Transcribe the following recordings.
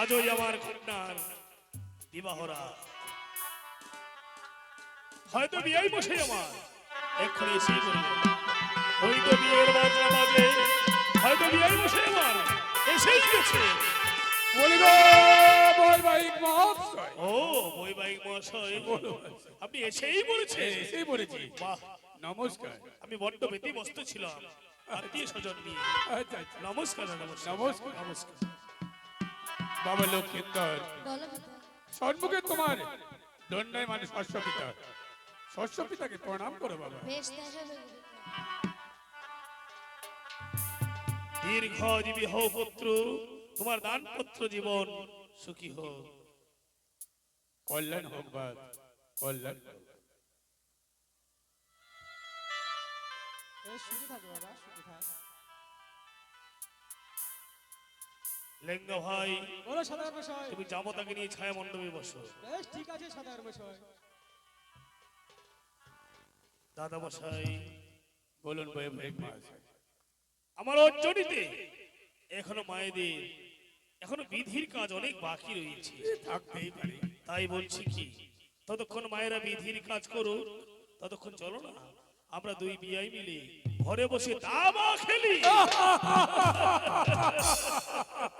আজই আমার কন্যার বিবাহরা হয়তো বিয়াই বসে আমার এক্ষুনি এসেই করবে ওই তো বিয়ের বাজনা বাজে হয়তো বিয়াই বসে আমার এসেই গেছে। বলিব বৈবাহিক মহোৎসব। ও বৈবাহিক মহাশয় আপনি এসেই বলেছেন এসেই বলেছি বাহ। নমস্কার। আমি বড্ড ছিলাম। আত্মীয় স্বজন নিয়ে। আচ্ছা আচ্ছা। নমস্কার। নমস্কার। নমস্কার। বাবা লক্ষ্মীন্দর। সন্মুখে তোমার দণ্ডায় মানে শস্য পিতা শস্য পিতাকে প্রণাম করো বাবা বেশ দেখা যাবে পিতা। দীর্ঘজীবী হও পুত্র তোমার দানপত্র জীবন সুখী হোক কল্যাণ হোক বা কল্যাণ হোক। বেশ থাকো বাবা সুখে থাক লেঙ্গা ভাই বলো সাদার মশাই তুমি জামতাকে নিয়ে ছায়া মণ্ডপে বসো। বেশ ঠিক আছে সাদার মশাই দাদা মশাই বলুন আমার অর্জনীতে এখনও মায়েদের এখনও বিধির কাজ অনেক বাকি রয়েছে। থাকতেই পারে। তাই বলছি কি ততক্ষণ মায়েরা বিধির কাজ করো ততক্ষণ চলো না আমরা দুই বিয়াই মিলে ঘরে বসে দাবা খেলি।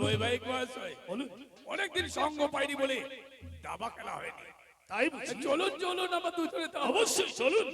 বৈবাহিক মহাশয় অনেকদিন সঙ্গ পাইনি বলে দাবা খেলা হয়নি। তাই চলুন চলুন আমার দুজনে অবশ্যই চলুন।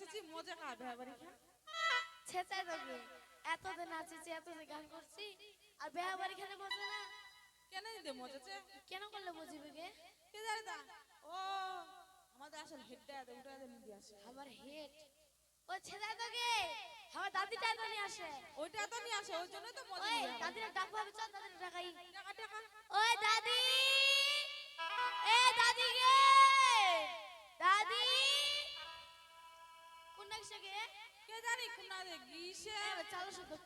নাচেছি মজা খাবে বাড়ি খা ছেঁচাই দেবে এতদিন নাচেছি এতদিন গান করছি আর বেহা বাড়ি খেলে বসে না। কেন দিতে মজেছে কেন করলে বুঝিবি গে কে? জানে তা ও আমাদের আসল হেডটা উঠে এত নিয়ে আসে। আমার হেড ও ছেঁচাই তো গে আমার দাদিটা তো নিয়ে আসে। ওইটা তো নিয়ে আসে ওই জন্যই তো মজা ওই দাদিরা ডাকবো আমি চল দাদিরা ডাকাই। টাকা টাকা। ওই দাদি! এ দাদি গে দাদি! কোন ডাকছে গে? কে জানি কোনা দে গিসে এ, চালো শুধু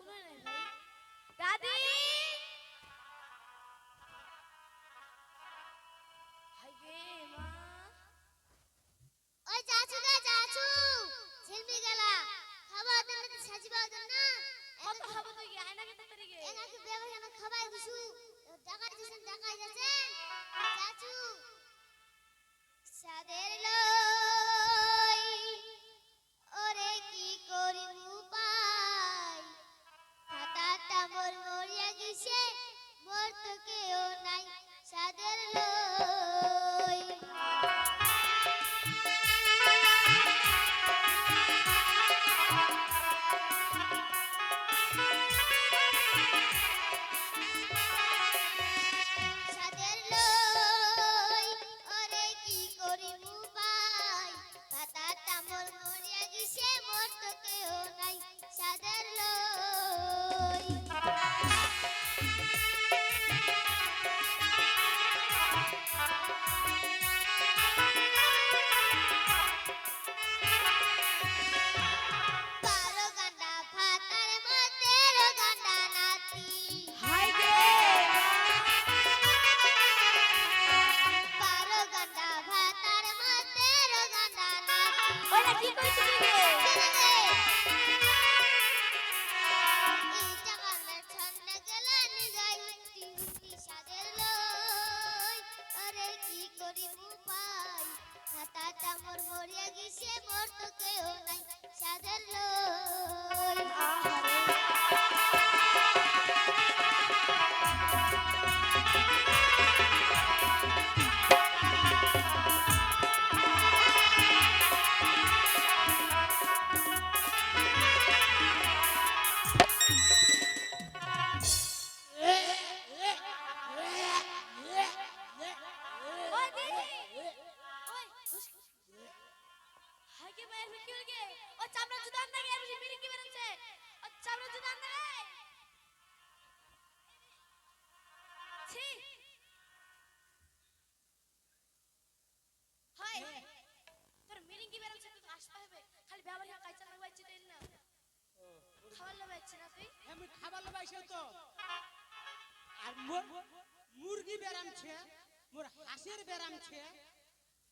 মোর হাঁসের বেরামছে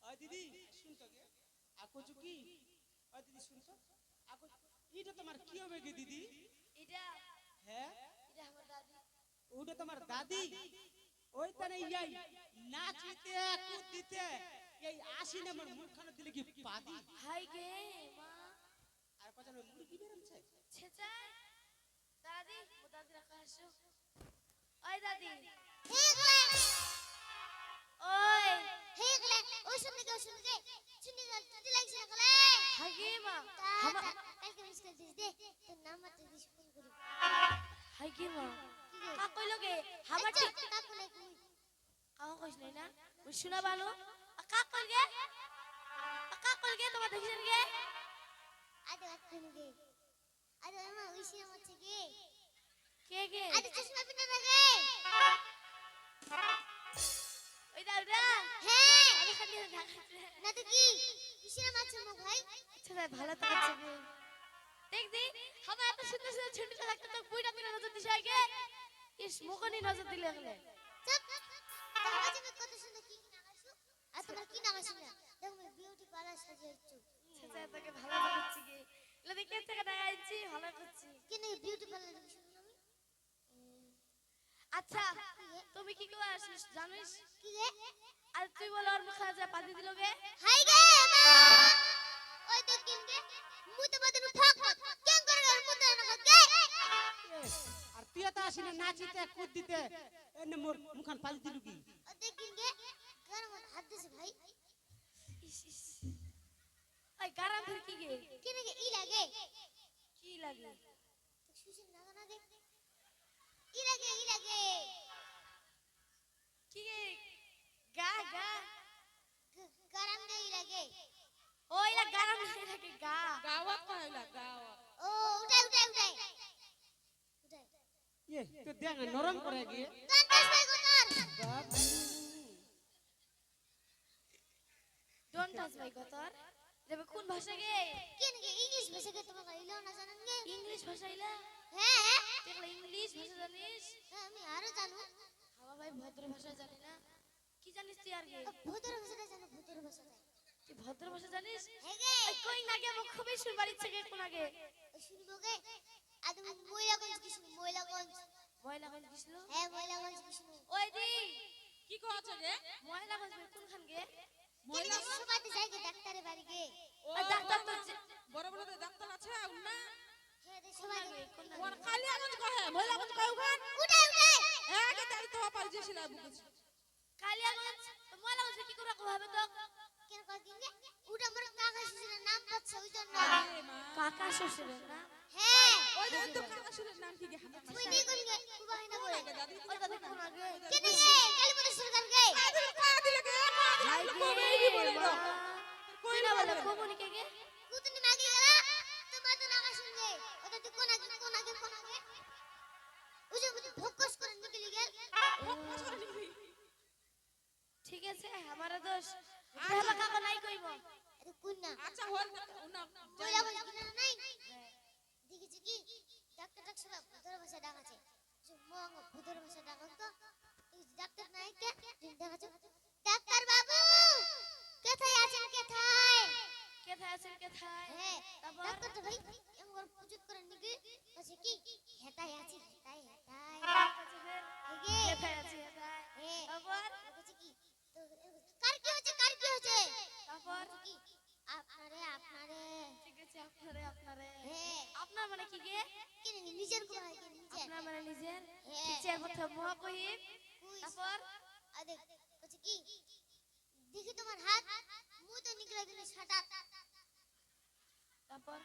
ও দিদি শুন তো গে আকো কি? ও দিদি শুন তো আকো এটা তোমার কি হবে গে দিদি? এটা হ্যাঁ এটা আমার দাদি। ওটা তোমার দাদি? ওই তারে ইয়াই নাচিতে কুদিতে। এই আসি নাম্বার মুখখানে দিলে কি পাদি হাই গে মা। আর কথা মুরগি বেরামছে ছেচা দাদি ও দাদি রাখা আসো। ওই দাদি। হেগলে ওই। হেগলে ও শুনে গে শুনে গে শুনে গে তুই লাগছে গলে। হাই মা তা হামা কালকে মিস করে দিস দে তোর নাম মাত্র দিস ফোন করি। হাই কি কা কইলো গে? হামার ঠিক কাকু নাই কই কাও কইছ নাই না? ওই শোনা বালো। কা কইল গে? কা কইল গে? তোমার দেখিছেন গে? আদে কাকু গে। আদে আমা উইসি আমাছে গে। কে গে? আদে চশমা পিনা গে। ওই দাদা। হ্যাঁ। আমি খালি না তো কি? উইসি আমাছে মো ভাই? আচ্ছা ভাই ভালো তো আছে। দেখ দি হামা এত সুন্দর সুন্দর ছোট ছোট তো বুইটা পিনা নজর দিছে আগে। ইস মুখনি নজর দিলে গেলে চুপ। তোমার কাছে কত সুন্দর কি কি নাগাইছো আর তোমার কি নাগাইছো না? দেখো আমি বিউটি পার্লার সাজিয়েছো ছেচা তোকে ভালো করছি গে এলা দেখে থেকে দেখাইছি ভালো করছি। কেন বিউটি পার্লার আচ্ছা তুমি কি করে আসিস জানিস? কি গে আর তুই বলে ওর মুখে যা পাতি দিল গে হাই গে মা! ওই তো কিন গে মুতে বদন ফাক কেন করে আর মুতে না গে আর তুই তো আসি না নাচিতে কুদিতে এনে মোর মুখান পালি দিলু কি? ও দেখিন গে গার মত হাত দিছে ভাই? ইস গারা ফির কি গে? ই লাগে। কি লাগে তো সুসিন লাগা না গে ই লাগে ই লাগে কি গে গা। ই লাগে। ওই না গারাম লাগে লাগে গা। গাওয়া কইলা গাওয়া ও উঠাই উঠাই উঠাই। উঠাই এ তো দেখ না, নরম করে গিয়ে গান দাস ভাই গোতর বাপ ডোন্ট টাচ মাই গতর দেবে কোন ভাষা গে? কেন গে ইংলিশ ভাষা গে তোমাকে ইলো না জানেন গে? ইংলিশ ভাষা ইলা? হ্যাঁ দেখলে ইংলিশ ভাষা জানিস? হ্যাঁ, আমি আরও জানো। হাওয়া ভাই ভদ্র ভাষা জানি না। জানিস তুই আর গে ভূতের ভাষাটা জানো ভূতের ভাষাটা তুই ভদ্র ভাষা জানিস হ্যাঁ কই না গে আমার খুবই শুনবার ইচ্ছে গে। কোন আগে শুনব গে। কি ময়লাগঞ্জ। গেছিল হ্যাঁ কি ওই দি। কি রে ময়লাগঞ্জ কোন খান গে যাই গে ডাক্তারের বাড়ি গে। ও ডাক্তার তো বড় বড় তো ডাক্তার আছে না? হ্যাঁ রে সবাই কোন কালিয়াগঞ্জ কহে মহিলাগঞ্জ কহে ওখান উঠাই উঠাই একে তাই তো পার যেছিল বুকেছি। কালিয়াগঞ্জ তো ময়লাগঞ্জ কি করে হবে তো কেন কয় কিন গে উঠা মোর কাকা শ্বশুরের নাম পাচ্ছে ওই জন্য কাকা শ্বশুরের না হ্যাঁ ওই যে তো কাকা শুনে নাম কি গে তুই নি করি গে কুবা হয় না বলে ওই দাদা কোন আগে কেন গে কালীপদ সরকার গে আদর পা দিলে গে মা হাই কবে গে বলে দাও কই না বলে কোমনি গে কুতুনি মাগি আমারা দোষ। দেবা কাকা নাই কইব? এটা কোন না আচ্ছা হল না মহিলাগঞ্জ কিনা নাই? দেখেছি কি? ডাক্তার ডাক্তার ভূতের ভাষা ডাকাছে যে মং ভূতের ভাষা ডাকান তো। ডাক্তার নাই কে দেখাচ্ছে ডাক্তার বাবু! কোথায় আছেন কোথায়? কেথায় আছেন কেথায়? হ্যাঁ তারপর? ডাক্তারটা ভাই এমন পুজো করে নাকি বলছে কি? নিজের আপনার মানে নিজের। টিচার মহাকহিব কুইজ তারপর আরে বলছে কি? দেখি তোমার হাত মুখ তো নিকলে দিলে ছাটা তারপর?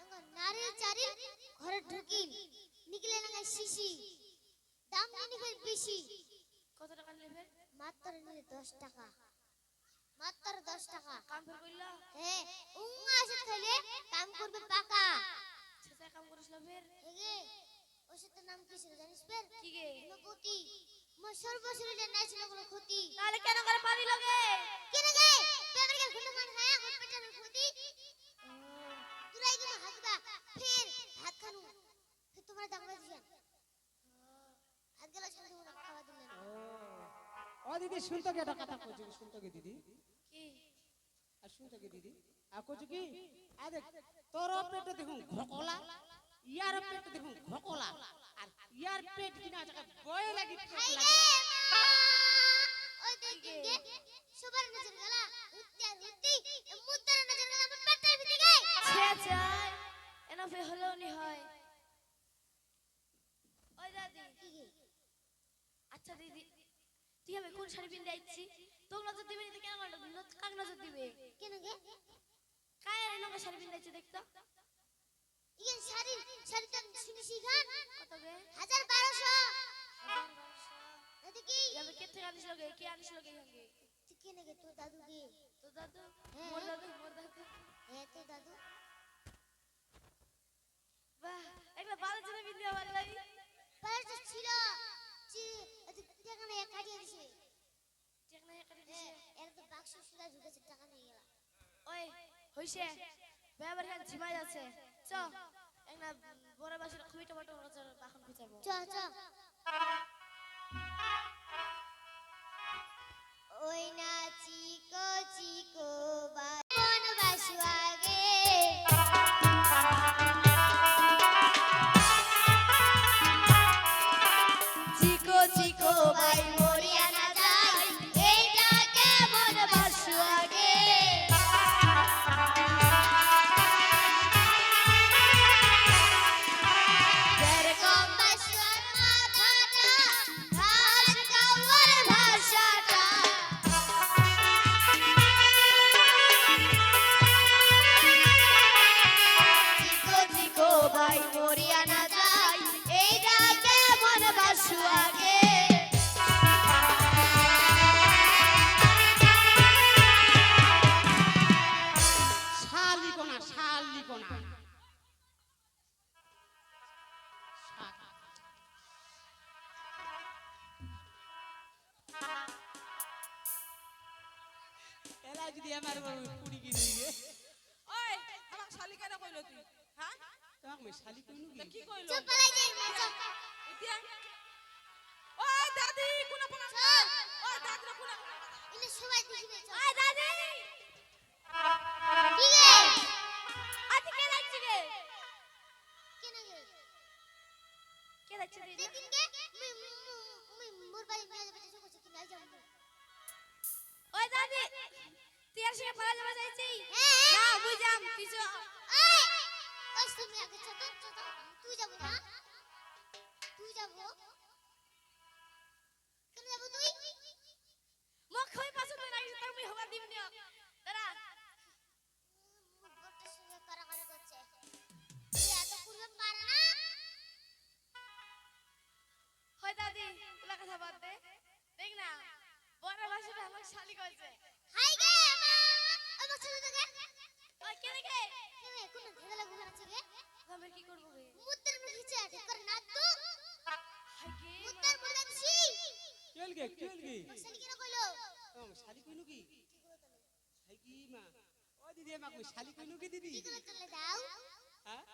এঙ্গ নারী চারি ঘরে ঢুকি নিকলে না শিশি। দাম নিবে বেশি। কত টাকা নেবে মাত্র নিলে দশ টাকা। মাত্র দশ টাকা। কাম ফের কইলা হ্যাঁ উঙ্গা আসে খাইলে কাম করবে পাকা। ছেসা কাম করিস না ফের। ওষুধের নাম কি ছিল জানিস ফের কি গে? নবতী মোর সর্বশরীরে নাই ছিল কোনো ক্ষতি। তাহলে কেন করে পানি লগে কেন গে? পেমের গে খুলে মান খায় আমার পেটের ক্ষতি। তুরাই কি হাতবা ফের ভাত খানু। তোমার ডাকা দিছেন আজকাল শান্তি মতো খাওয়া দিলেন ও। দিদি শুনতো কি একটা কথা কইছি শুনতো কি দিদি? কি? আর শুনতো কি দিদি? আর কইছি কি? আ দেখ তোর পেটে দেখুন ঘকলা ইয়ার পেটে দেখুন ঘকলা। আর ইয়ার পেট কিনা জায়গা বয়ে লাগি পেট লাগি। ওই দেখুন গে সবার নজর গেলা। হুত্তি আর হুত্তি মুদ্দার নজর গেলা পেটের ভিতরে ছে চাই এনা ফে হলেও নি হয়। ওই দাদি। আচ্ছা দিদি তুই আমি কোন শাড়ি পিন যাচ্ছি? তোকে নজর দিবে কেন? কাক নজর দিবে? কেন গে? কায় আর নকা শাড়ি পিনতে যাচ্ছে দেখতো ইয়ে শাড়ি শাড়িটা শুনেছি খান কত গে হাজার বারোশো। দাদি কি? যাবে কে থেকে আনিস লগে? কে আনিস লগে সঙ্গে? তুই কেন তোর দাদু গে তো দাদু? হ্যাঁ। মোর দাদু মোর দাদু। হ্যাঁ তোর দাদু। বাহ একটা ভালো জন্য পিনতে আমার লাগি পারটা ছিল। টাকা নিয়ে কাটিয়ে দিছে। ঠিক না একটা দিছে। হ্যাঁ এর তো বাক্স সুদা ঢুকেছে টাকা নিয়ে গেল ওই হইছে। খান ঝিমাই আছে। চ। একটা বড় বাসের খুবই টমেটো বাখন খুঁজাবো চ চ। ওই আমার দিয়ে ওই আমাক শালি কেন কইল তুই? হ্যাঁ তোমাক মই শালি কইনু কি কি কইল? চুপ পালাই যাই চুপ এতিয়া? ওই দাদি কোনা কোনা চল। দাদি না কোনা সবাই দেখিবে চল। দাদি! কি গে আজ কে লাগছে রে? কেন গে কে লাগছে রে? পালা হ্যাঁ। না বুঝাম তুই এই ওই তুমি আগে ছোট ছোট তুই যাব না? তুই যাব? কেন যাব তুই? মোক খই পাছত লাগিছে তার হবা দিম নিও দাঁড়া। মুখ বড়টা সঙ্গে কারাকারি করছে। তুই এত করবে পারে না? হয় দাদি তোলা কথা বাদ দে। দেখ না বড় ভাষাটা আমার শালি কইছে হাই গে কে কি তো কেল গে শালি কেন কইলো তোমাক শালি কইনু কি হাই কি মা ও দিদি আমাক মই শালি কইনু কি দিদি কি করে চলে দাও হ্যাঁ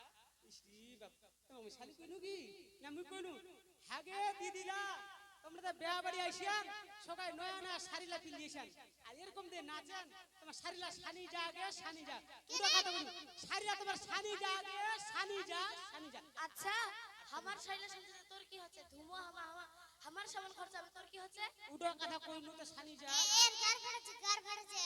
ইসি বাপ মই শালি কইনু কি না মুই কইনু হাগে দিদিলা তোমরা তো বিয়া বাড়ি আইছিয়ান সবাই নয়া নয়া শাড়িলা পিন্দিয়েছেন আর এরকম দিয়ে নাচেন তোমার শাড়িলা সানি যা আগে সানি যা। পুরো কথা বলি শাড়িলা তোমার সানি যা আগে সানি যা সানি যা। আচ্ছা আমার শাইলা সাথে তোর কি হচ্ছে? ধুমো হামা হামা। আমার সামান খরচা তোর কি হচ্ছে? উডো কথা কইনু তো সানি যা। এর গার ফাড়ছে গার ফাড়ছে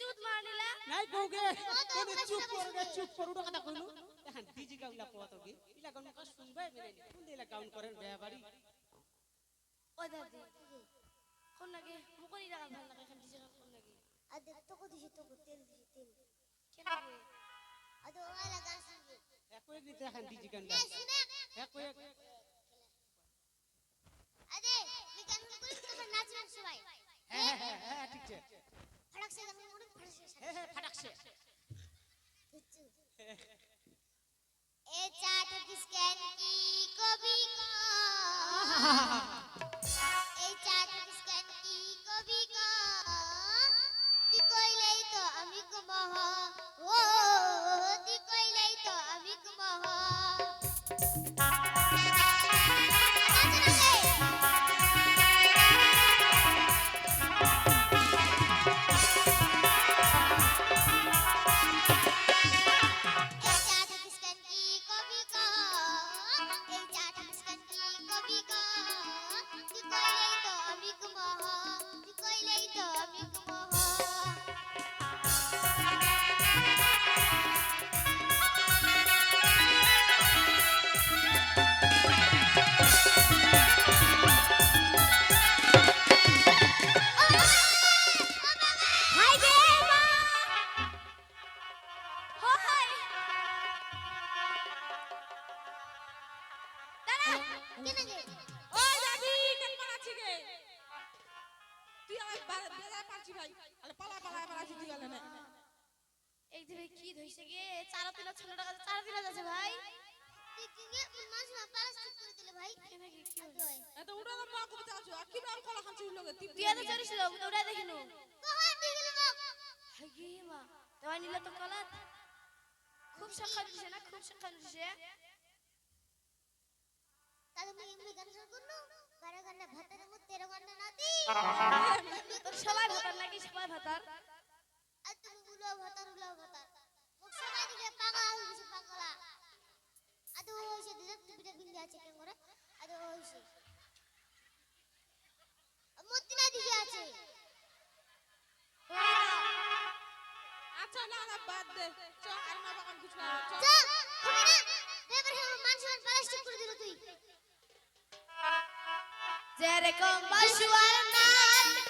আচ্ছা কি চুত মার নিলা নাই কও গে চুপ করো চুপ করো কথা কইনু এখন ডিজি গাউলা কোয়া গে ইলা গাউন কা শুনবে? মেরে কোন দিলা গাউন করেন বেবারি ও দাদি কোন লাগে? মুকনি লাগা ভালো লাগে এখান দিছে কোন লাগে? আর দেখ তোকে দিছি তোকে তেল দিছি তেল। কেন লাগে আর ওলা গান শুনবি। একই দিতে এখন ডিজি গান এ একই আরে আমি গান করি তোকে নাচবেন সবাই হ্যাঁ হ্যাঁ হ্যাঁ ঠিক আছে। ফাটাকছে আমি মনে ফাটাকছে হ্যাঁ ফাটাকছে এ চাট কিসকেন কি কবি কো এই চাট কিসকেন কি কবি কো কি কইলেই তো আমি কুমহ ওই তুই ভাই আরে পালা ভাই কি ধইছে গে চারা তিলা খুব সকাল দিছে না খুব সকাল দিছে তাহলে মুই এমনি গান শুন করনু বারো গান্না ভাতের মধ্যে তেরো গান্না নাতি তোর সবাই ভাতার নাকি সবাই ভাতার? হয়ে। আচ্ছা না না বাদ দে। চ আর না বাগান কিছু না। চ যা হবে না। বেবার হে মানুষ প্লাস্টিক করে দিল তুই। যেরকম বাসুয়ার নাচটা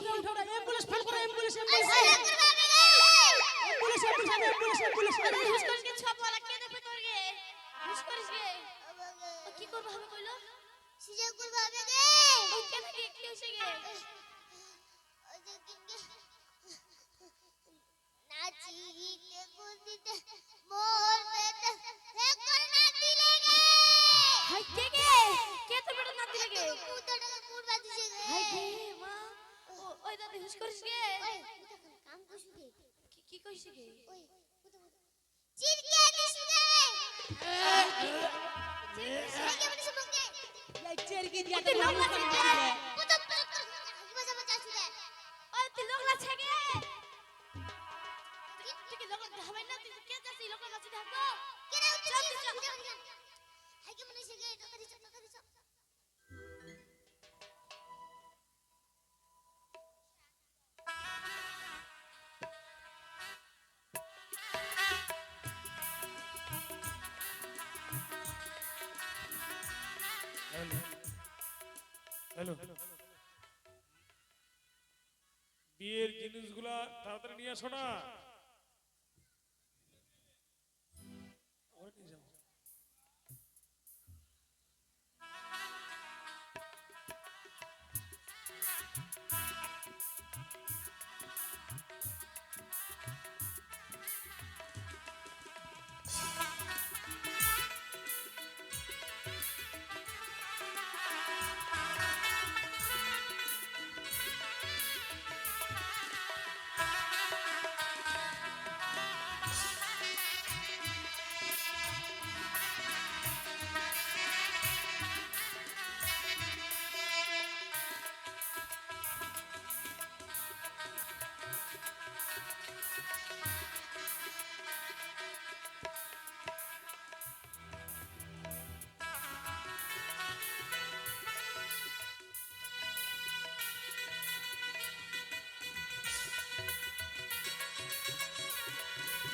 গে উঠা উঠা অ্যাম্বুলেন্স ফোন করো ambulance ambulance ambulance ambulance ambulance কি করব হবে কইলো সিজা করবে হবে গে ও কেন কি? কি হইছে গে ওই যে কিনকে নাচিতে মোর পেটে হে করে না দিলে গে হাই কে গে কে তো বেটা না দিলে গে কুদাটা কুড়বা দিছে গে হাই গে ওই দাদি হুশ করিস গে? ওই কাম কইছু গে। কি কি কইছে গে? ওই চিরকে দিছু গে চিরকে দিয়া লোক আছে জিনিসগুলা তাড়াতাড়ি নিয়ে আসো না।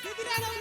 দিদিরা না উলু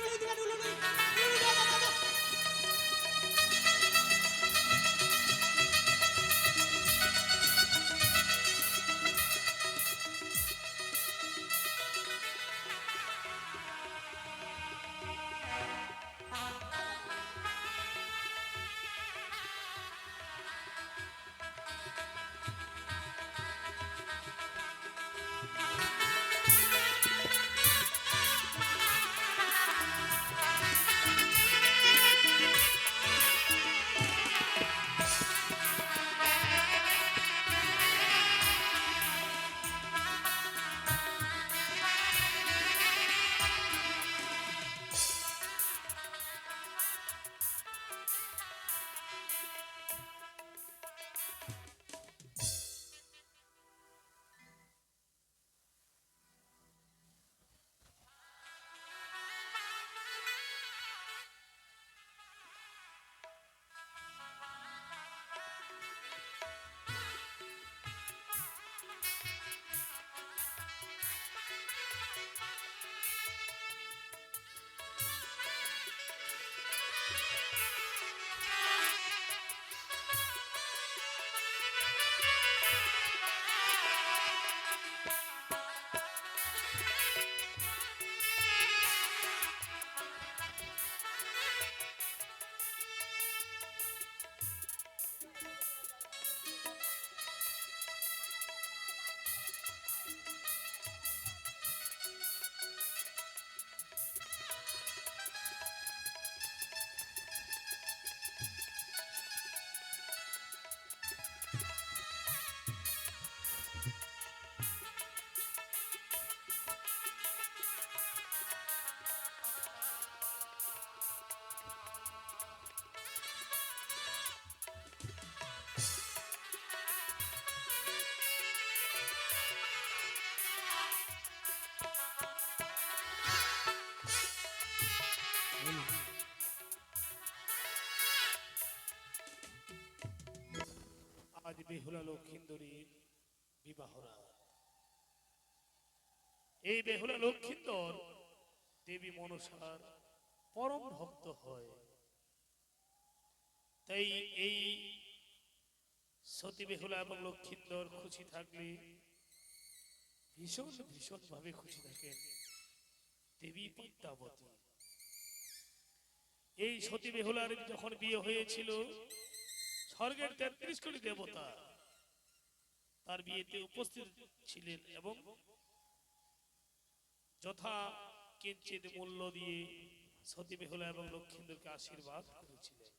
আজ বেহুলা লক্ষিন্দরীর বিবাহ। এই বেহুলা লক্ষিন্দর দেবী মনসার পরম ভক্ত হয় তাই এই সতী বেহুলা এবং লক্ষিন্দর খুশি থাকলে ভীষণ ভীষণ ভাবে খুশি থাকেন দেবী পদ্মাবতী এই সতী বেহুলার যখন বিয়ে হয়েছিল স্বর্গের তেত্রিশ কোটি দেবতা তার বিয়েতে উপস্থিত ছিলেন এবং যথা কিঞ্চিত মূল্য দিয়ে সতী বেহুলা এবং লক্ষিন্দরকে আশীর্বাদ করেছিলেন।